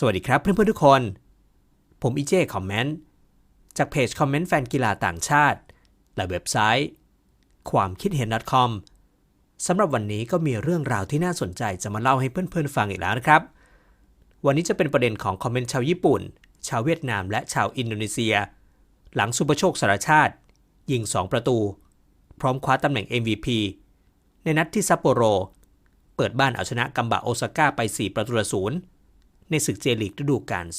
สวัสดีครับเพื่อนๆทุกคน ผมอีเจคอมเมนต์จากเพจคอมเมนต์แฟนกีฬาต่างชาติ และเว็บไซต์ ความคิดเห็น .com สำหรับวันนี้ก็มีเรื่องราวที่น่าสนใจจะมาเล่าให้เพื่อนๆฟังอีกแล้วนะครับ วันนี้จะเป็นประเด็นของคอมเมนต์ชาวญี่ปุ่น ชาวเวียดนามและชาวอินโดนีเซีย หลังสุปโชคสารชาติ ยิง 2 ประตู พร้อมคว้าตำแหน่ง MVP ในนัดที่ซัปโปโร เปิดบ้านเอาชนะกัมบะโอซาก้าไป 4 ประตูต่อศูนย์ ในศึกเจลีกฤดูกาล 2023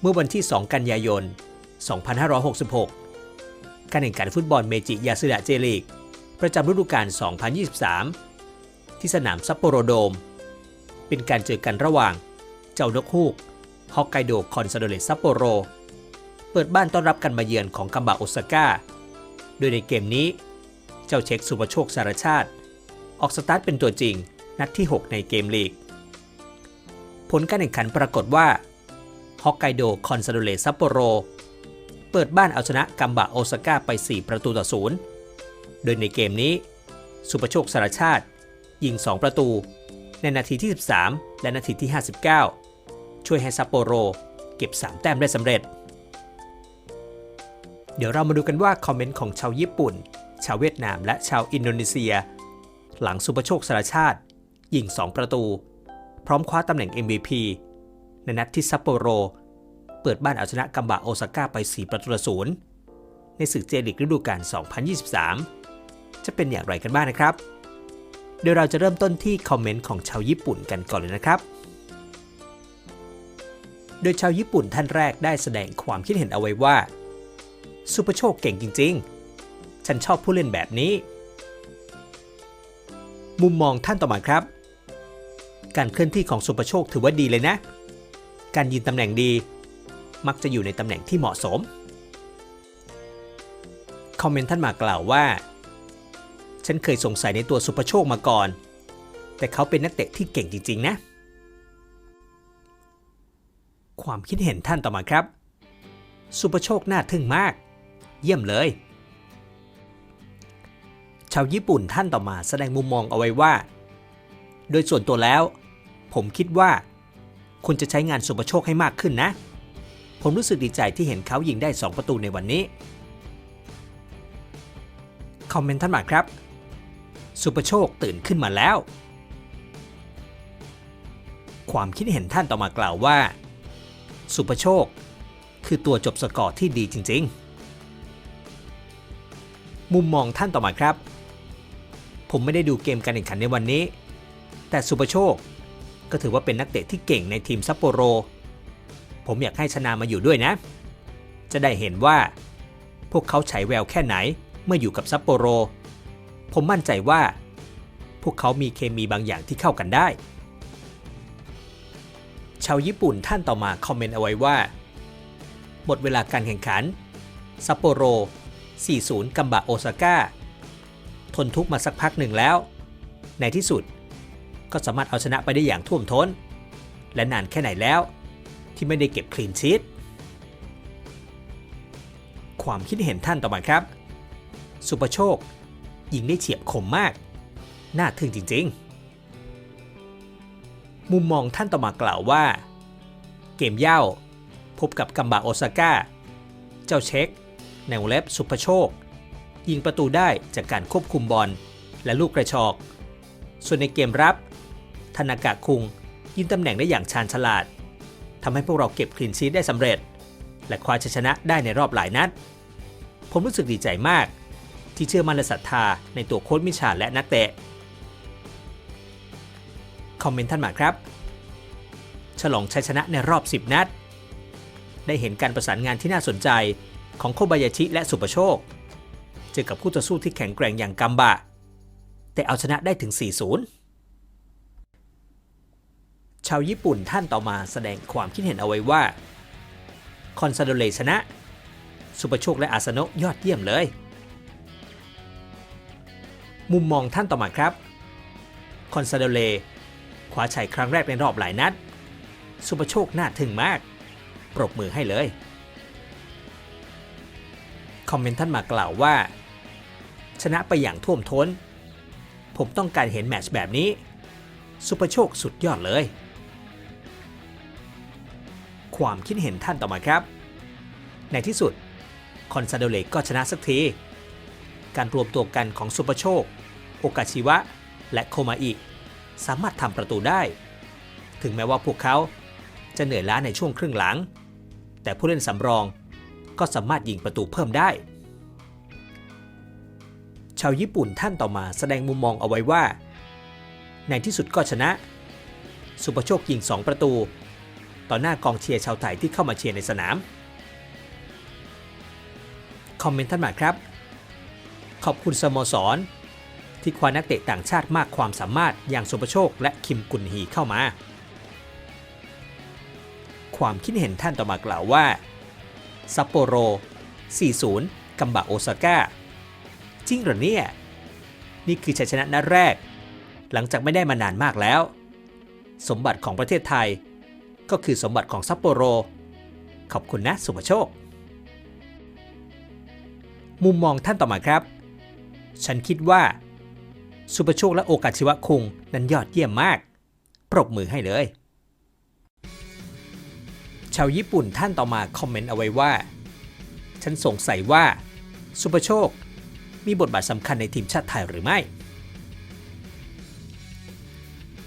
เมื่อวันที่ 2 กันยายน 2566 การแข่งขันฟุตบอลเมจิยาสึดะเจลีกประจำฤดูกาล 2023 ที่สนามซัปโปโรโดม เป็นการเจอกันระหว่าง เจ้านกฮูกฮอกไกโดคอนซาโดเลซัปโปโร เปิดบ้านต้อนรับกันมาเยือนของกัมบะโอซาก้าโดยในเกมนี้ เจ้าเช็คสุปโชคสารชาติ ออกสตาร์ทเป็นตัวจริงนัดที่ 6 ในเกมลีก ผลการแข่งขันปรากฏว่าฮอกไกโดคอนซาโดเลซัปโปโร เปิดบ้านเอาชนะกัมบะโอซาก้าไป 4 ประตูต่อศูนย์โดยในเกมนี้ สุปโชคสารชาติ ยิง 2 ประตู ในนาทีที่ 13 และนาทีที่ 59 ช่วยให้ซัปโปโร เก็บ 3 แต้มได้สำเร็จ เดี๋ยวเรามาดูกันว่าคอมเมนต์ของชาวญี่ปุ่น ชาวเวียดนามและชาวอินโดนีเซีย หลังสุปโชคสารชาติยิง 2 ประตู พร้อมคว้าตำแหน่ง MVP ในนัดที่ซัปโปโร เปิดบ้านเอาชนะกัมบะโอซาก้าไป 4 ประตูต่อศูนย์ในศึกเจลิกฤดูกาล 2023 จะเป็นอย่างไรกันบ้างนะครับ เดี๋ยวเราจะเริ่มต้นที่คอมเมนต์ของชาวญี่ปุ่นกันก่อนเลยนะครับ โดยชาวญี่ปุ่นท่านแรกได้แสดงความคิดเห็นเอาไว้ว่า สุปอร์โชคเก่งจริง ๆ ฉันชอบผู้เล่นแบบนี้ มุมมองท่านต่อมาครับ การเคลื่อนที่ของสุปอร์โชคถือว่าดีเลยนะ การยืนตำแหน่งดี มักจะอยู่ในตำแหน่งที่เหมาะสม คอมเมนต์ท่านมากล่าวว่า ฉันเคยสงสัยในตัวสุปอร์โชคมาก่อน แต่เขาเป็นนักเตะที่เก่งจริง ๆ นะ ความคิดเห็นท่านต่อมาครับสุปอร์โชคน่าทึ่งมาก เยี่ยมเลย ชาวญี่ปุ่นท่านต่อมาแสดงมุมมองเอาไว้ว่า โดยส่วนตัวแล้ว ผมคิดว่า คุณจะใช้งานสุปโชคให้มากขึ้นนะ ผมรู้สึกดีใจที่เห็นเขายิงได้ 2 ประตูในวันนี้ คอมเมนต์ท่านมาครับ สุปโชคตื่นขึ้นมาแล้ว ความคิดเห็นท่านต่อมากล่าวว่า สุปโชคคือตัวจบสกอร์ที่ดีจริง ๆ มุมมองท่านต่อมาครับ ผมไม่ได้ดูเกมการแข่งขันในวันนี้ แต่สุปโชค ก็ถือว่าเป็นนักเตะที่เก่งในทีมซัปโปโร ผมอยากให้ชนะมาอยู่ด้วยนะ จะได้เห็นว่า พวกเขาฉายแววแค่ไหนเมื่ออยู่กับซัปโปโร ผมมั่นใจว่า พวกเขามีเคมีบางอย่างที่เข้ากันได้ ชาวญี่ปุ่นท่านต่อมาคอมเมนต์เอาไว้ว่า หมดเวลาการแข่งขันซัปโปโร 40 กัมบะโอซาก้า ทนทุกข์มาสักพักหนึ่งแล้ว ในที่สุดก็สามารถเอาชนะไปได้อย่างท่วมท้น และนานแค่ไหนแล้ว ที่ไม่ได้เก็บคลีนชีตความคิดเห็นท่านต่อมาครับ สุปโชค ยิงได้เฉียบคมมาก น่าทึ่งจริง ๆ มุมมองท่านต่อมากล่าวว่า เกมเย่าพบกับกัมบะโอซาก้า เจ้าเช็ค ในวงเล็บสุปโชค ยิงประตูได้จากการควบคุมบอล และลูกกระชอก ส่วนในเกมรับ ธนากะคุงยิงตำแหน่งได้อย่างชาญฉลาดทำให้พวกเราเก็บคลีนชีตได้สำเร็จ และคว้าชัยชนะได้ในรอบหลายนัด ผมรู้สึกดีใจมาก ที่เชื่อมั่นและศรัทธาในตัวโค้ชมิชาและนักเตะ คอมเมนต์ท่านมาครับ ฉลองชัยชนะในรอบ 10 นัด ได้เห็นการประสานงานที่น่าสนใจ ของโคบายาชิและสุปโชค เจอกับคู่ต่อสู้ที่แข็งแกร่งอย่างกัมบะ แต่เอาชนะได้ถึง 4-0 ชาวญี่ปุ่นท่านต่อมาแสดงความคิดเห็นเอาไว้ว่า คอนซาโดเลชนะ สุปโชคและอาสนะยอดเยี่ยมเลย มุมมองท่านต่อมาครับ คอนซาโดเลคว้าชัยครั้งแรกในรอบหลายนัด สุปโชคน่าทึ่งมาก ปรบมือให้เลย คอมเมนต์ท่านมากล่าวว่า ชนะไปอย่างท่วมท้น ผมต้องการเห็นแมชแบบนี้ สุปโชคสุดยอดเลย ความคิดเห็นท่านต่อมาครับ ในที่สุด คอนซาโดเลก็ชนะสักที การรวมตัวกันของสุปโชค โอกาชิวะ และโคมาอิสามารถทำประตูได้ ถึงแม้ว่าพวกเขาจะเหนื่อยล้าในช่วงครึ่งหลัง แต่ผู้เล่นสำรอง ก็สามารถยิงประตูเพิ่มได้ ชาวญี่ปุ่นท่านต่อมาแสดงมุมมองเอาไว้ว่า ในที่สุดก็ชนะ สุปโชคยิง 2 ประตู ต่อหน้ากองเชียร์ชาวไทยที่เข้ามาเชียร์ในสนาม คอมเมนต์ท่านมาครับ ขอบคุณสโมสร ที่คว้านักเตะต่างชาติมากความสามารถอย่างสุปโชคและคิมกุนฮีเข้ามาความคิดเห็นท่านต่อมากล่าวว่า ซัปโปโร 40 กัมบะโอซาก้า จริงหรอเนี่ย นี่คือชัยชนะนัดแรก หลังจากไม่ได้มานานมากแล้ว สมบัติของประเทศไทย ก็คือสมบัติของซัปโปโร ขอบคุณนะสุภโชค มุมมองท่านต่อมาครับ ฉันคิดว่า สุภโชคและโอกาสชิวะคุงนั้นยอดเยี่ยมมาก ปรบมือให้เลย ชาวญี่ปุ่นท่านต่อมาคอมเมนต์เอาไว้ว่า ฉันสงสัยว่าสุภโชค มีบทบาทสำคัญในทีมชาติไทยหรือไม่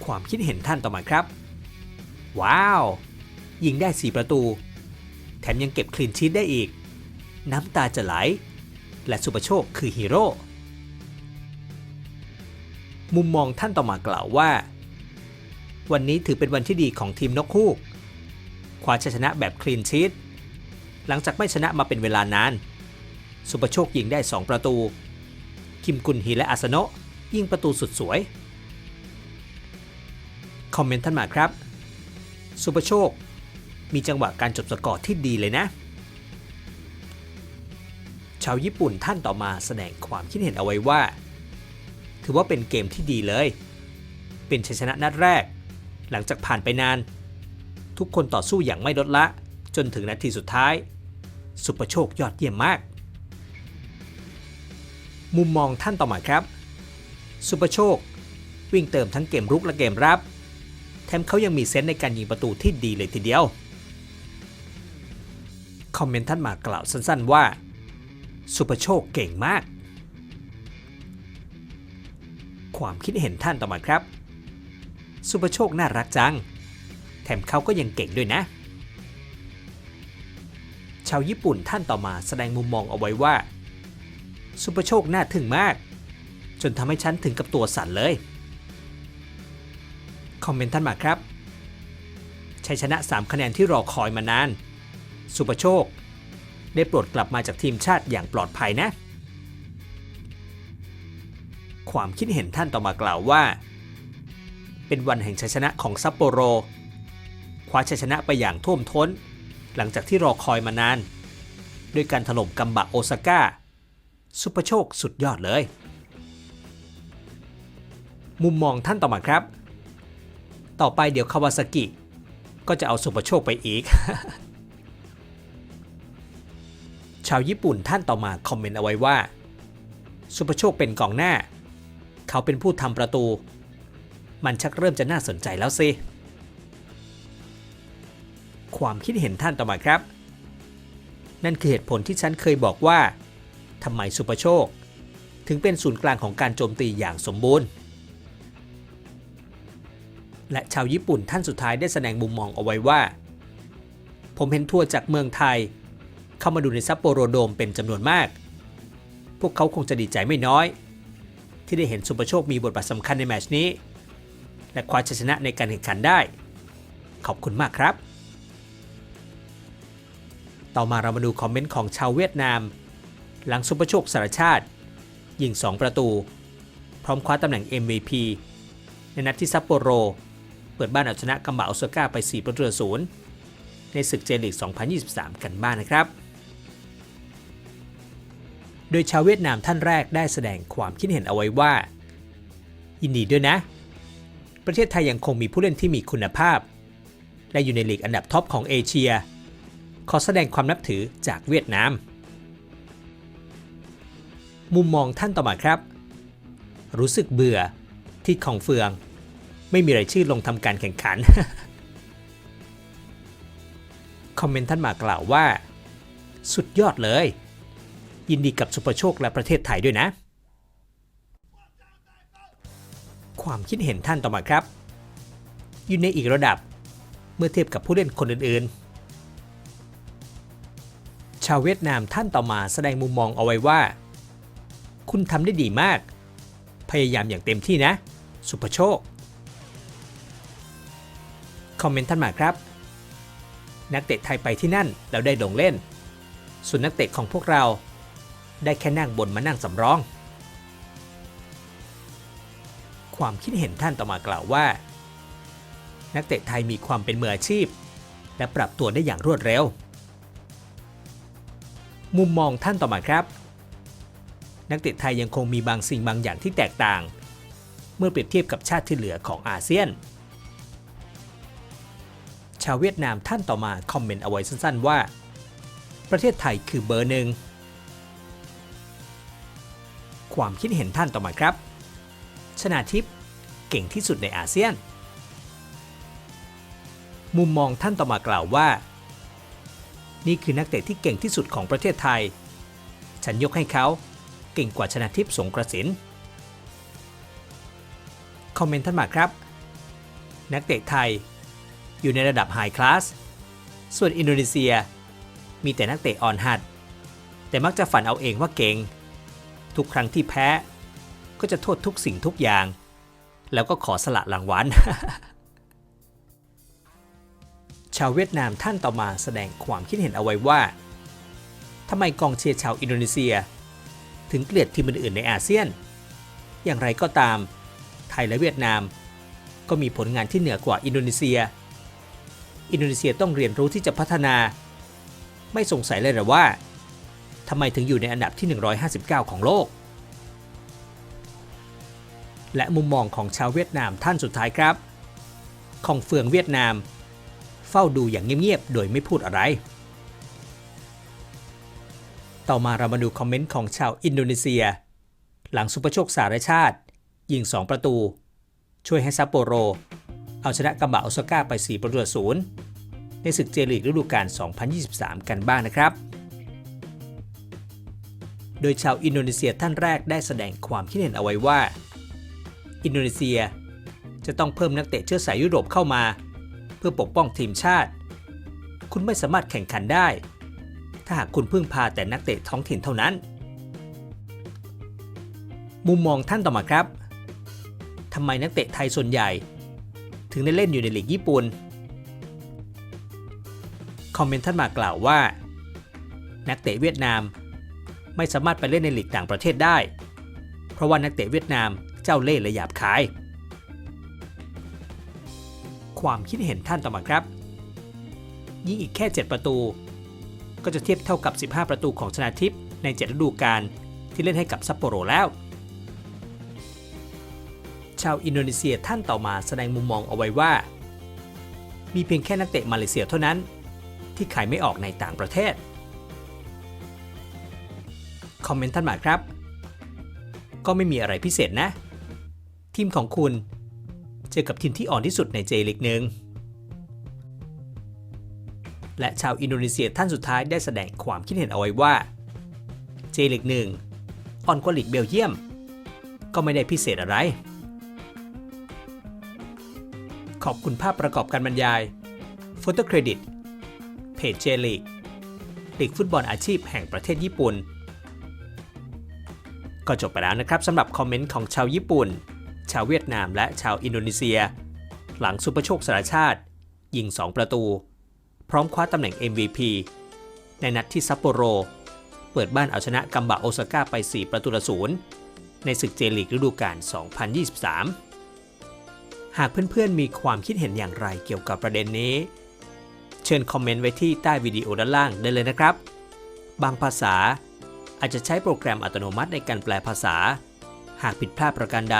ความคิดเห็นท่านต่อมาครับ ว้าว ยิงได้ 4 ประตู แถมยังเก็บคลีนชีตได้อีก น้ำตาจะไหล และสุปโชคคือฮีโร่มุมมองท่านต่อมากล่าวว่า วันนี้ถือเป็นวันที่ดีของทีมนกฮูก คว้าชัยชนะแบบคลีนชีตหลังจากไม่ชนะมาเป็นเวลานาน สุปโชคยิงได้ 2 ประตู คิมกุนฮีและอาสโนะยิงประตูสุดสวย คอมเมนต์ท่านมาครับ สุปโชค มีจังหวะการจบสกอร์ที่ดีเลยนะ ชาวญี่ปุ่นท่านต่อมาแสดงความคิดเห็นเอาไว้ว่า ถือว่าเป็นเกมที่ดีเลย เป็นชัยชนะนัดแรก หลังจากผ่านไปนาน ทุกคนต่อสู้อย่างไม่ลดละ จนถึงนาทีสุดท้าย สุปโชคยอดเยี่ยมมาก มุมมองท่านต่อมาครับ สุปโชค วิ่งเติมทั้งเกมรุกและเกมรับ แถมเขายังมีเซนส์ในการยิงประตูที่ดีเลยทีเดียว คอมเมนต์ท่านมากล่าวสั้นๆว่า สุปโชคเก่งมาก ความคิดเห็นท่านต่อมาครับ สุปโชคน่ารักจัง ถมเขาก็ยังเก่งด้วยนะ ชาวญี่ปุ่นท่านต่อมาแสดงมุมมองเอาไว้ว่าสุปโชคน่าทึ่งมาก จนทำให้ฉันถึงกับตัวสั่นเลย คอมเมนต์ท่านมาครับ ชัยชนะ 3 คะแนนที่รอคอยมานาน สุปโชค ได้โปรดกลับมาจากทีมชาติอย่างปลอดภัยนะ ความคิดเห็นท่านต่อมากล่าวว่าเป็นวันแห่งชัยชนะของซัปโปโร คว้าชัยชนะไปอย่างท่วมท้น หลังจากที่รอคอยมานาน ด้วยการถล่มกัมบะโอซาก้าสุปโชคสุดยอดเลย มุมมองท่านต่อมาครับ ต่อไปเดี๋ยวคาวาซากิ ก็จะเอาสุปโชคไปอีก ชาวญี่ปุ่นท่านต่อมาคอมเมนต์เอาไว้ว่าสุปโชคเป็นกองหน้า เขาเป็นผู้ทำประตู มันชักเริ่มจะน่าสนใจแล้วสิ ความคิดเห็นท่านต่อมาครับ นั่นคือเหตุผลที่ฉันเคยบอกว่าทำไมสุปโชค ถึงเป็นศูนย์กลางของการโจมตีอย่างสมบูรณ์ และชาวญี่ปุ่นท่านสุดท้ายได้แสดงมุมมองเอาไว้ว่า ผมเห็นทัวร์จากเมืองไทย เข้ามาดูในซัปโปโรโดมเป็นจำนวนมาก พวกเขาคงจะดีใจไม่น้อย ที่ได้เห็นสุปโชคมีบทบาทสำคัญในแมชนี้ และคว้าชัยชนะในการแข่งขันได้ ขอบคุณมากครับ ต่อมาเรามาดูคอมเมนต์ของชาวเวียดนาม หลังสุปโชคสารชาติ ยิง 2 ประตู พร้อมคว้าตำแหน่ง MVP ในนัดที่ซัปโปโร เปิดบ้านเอาชนะกัมบะโอซาก้าไป 4 ประตูศูนย์ในศึกเจลีก2023 กันบ้างนนะครับ โดยชาวเวียดนามท่านแรกได้แสดงความคิดเห็นเอาไว้ว่า ยินดีด้วยนะ ประเทศไทยยังคงมีผู้เล่นที่มีคุณภาพ และอยู่ในลีกอันดับท็อปของเอเชีย ขอแสดงความนับถือจากเวียดนาม มุมมองท่านต่อมาครับ รู้สึกเบื่อที่ของเฟือง ไม่มีรายชื่อลงทำการแข่งขัน คอมเมนต์ท่านมากล่าวว่า สุดยอดเลย ยินดีกับสุปโชคและประเทศไทยด้วยนะ ความคิดเห็นท่านต่อมาครับ อยู่ในอีกระดับเมื่อเทียบกับผู้เล่นคนอื่นๆ ชาวเวียดนามท่านต่อมาแสดงมุมมองเอาไว้ว่า คุณทำได้ดีมาก พยายามอย่างเต็มที่นะ สุภโชค คอมเมนต์ท่านมาครับ นักเตะไทยไปที่นั่นแล้วได้ลงเล่น ส่วนนักเตะของพวกเรา ได้แค่นั่งบนมานั่งสำรอง ความคิดเห็นท่านต่อมากล่าวว่า นักเตะไทยมีความเป็นมืออาชีพ และปรับตัวได้อย่างรวดเร็ว มุมมองท่านต่อมาครับ นักเตะไทยยังคงมีบางสิ่งบางอย่างที่แตกต่าง เมื่อเปรียบเทียบกับชาติที่เหลือของอาเซียน ชาวเวียดนามท่านต่อมาคอมเมนต์เอาไว้สั้นๆว่า ประเทศไทยคือเบอร์หนึ่งความคิดเห็นท่านต่อมาครับ ชนาทิพย์เก่งที่สุดในอาเซียน มุมมองท่านต่อมากล่าวว่า นี่คือนักเตะที่เก่งที่สุดของประเทศไทย ฉันยกให้เขาเก่งกว่าชนะทิพย์สงกระสินคอมเมนต์ท่านมาครับ นักเตะไทย อยู่ในระดับไฮคลาส ส่วนอินโดนีเซีย มีแต่นักเตะอ่อนหัด แต่มักจะฝันเอาเองว่าเก่ง ทุกครั้งที่แพ้ ก็จะโทษทุกสิ่งทุกอย่าง แล้วก็ขอสละรางวัล ชาวเวียดนามท่านต่อมาแสดงความคิดเห็นเอาไว้ว่าทำไมกองเชียร์ชาวอินโดนีเซีย ถึงเกลียดทีมอื่นๆในอาเซียน อย่างไรก็ตาม ไทยและเวียดนาม ก็มีผลงานที่เหนือกว่าอินโดนีเซีย อินโดนีเซียต้องเรียนรู้ที่จะพัฒนา ไม่สงสัยเลยหรือว่าทำไมถึงอยู่ในอันดับที่ 159 ของโลก และมุมมองของชาวเวียดนามท่านสุดท้ายครับ ของเฟืองเวียดนาม เฝ้าดูอย่างเงียบๆ โดยไม่พูดอะไร ต่อมาเรามาดูคอมเมนต์ของชาวอินโดนีเซีย หลังสุปโชคสารชาติ ยิง 2 ประตู ช่วยให้ซัปโปโร เอาชนะกัมบะโอซาก้าไป 4 ประตูศูนย์ในศึกเจลีกฤดูกาล 2023 กันบ้างนะครับ โดยชาวอินโดนีเซียท่านแรกได้แสดงความคิดเห็นเอาไว้ว่า อินโดนีเซียจะต้องเพิ่มนักเตะเชื้อสายยุโรปเข้ามา เพื่อปกป้องทีมชาติ คุณไม่สามารถแข่งขันได้ ถ้าหากคุณพึ่งพาแต่นักเตะท้องถิ่นเท่านั้น มุมมองท่านต่อมาครับทำไมนักเตะไทยส่วนใหญ่ ถึงได้เล่นอยู่ในลีกญี่ปุ่นคอมเมนต์ท่านมากล่าวว่า นักเตะเวียดนามไม่สามารถไปเล่นในลีกต่างประเทศได้ เพราะว่านักเตะเวียดนามเจ้าเล่ห์และหยาบคาย ความคิดเห็นท่านต่อมาครับ ยิงอีกแค่ 7 ประตู ก็จะเทียบเท่ากับ 15 ประตูของชนาทิพย์ใน 7 ฤดูกาลที่เล่นให้กับซัปโปโรแล้ว ชาวอินโดนีเซียท่านต่อมาแสดงมุมมองเอาไว้ว่า มีเพียงแค่นักเตะมาเลเซียเท่านั้น ที่ขายไม่ออกในต่างประเทศ คอมเมนต์ท่านมาครับ ก็ไม่มีอะไรพิเศษนะ ทีมของคุณ เจอกับทีมที่อ่อนที่สุดในเจลิกหนึ่งและชาวอินโดนีเซียท่านสุดท้ายได้แสดงความคิดเห็นเอาไว้ว่า เจลิกหนึ่งอ่อนกว่าลีกเบลเยียม ก็ไม่ได้พิเศษอะไร ขอบคุณภาพประกอบการบรรยายโฟโต้เครดิตเพจเจลิกลีกฟุตบอลอาชีพแห่งประเทศญี่ปุ่น ก็จบไปแล้วนะครับสำหรับคอมเมนต์ของชาวญี่ปุ่น ชาวเวียดนามและชาวอินโดนีเซีย หลังซุปเปอร์โชคสารชาติ ยิง 2 ประตู พร้อมคว้าตำแหน่ง MVP ในนัดที่ซัปโปโร เปิดบ้านเอาชนะกัมบะโอซาก้าไป 4 ประตูต่อศูนย์ในศึกเจลีกฤดูกาล 2023 หากเพื่อนๆมีความคิดเห็นอย่างไรเกี่ยวกับประเด็นนี้ เชิญคอมเมนต์ไว้ที่ใต้วิดีโอด้านล่างได้เลยนะครับ บางภาษาอาจจะใช้โปรแกรมอัตโนมัติในการแปลภาษา หากผิดพลาดประการใด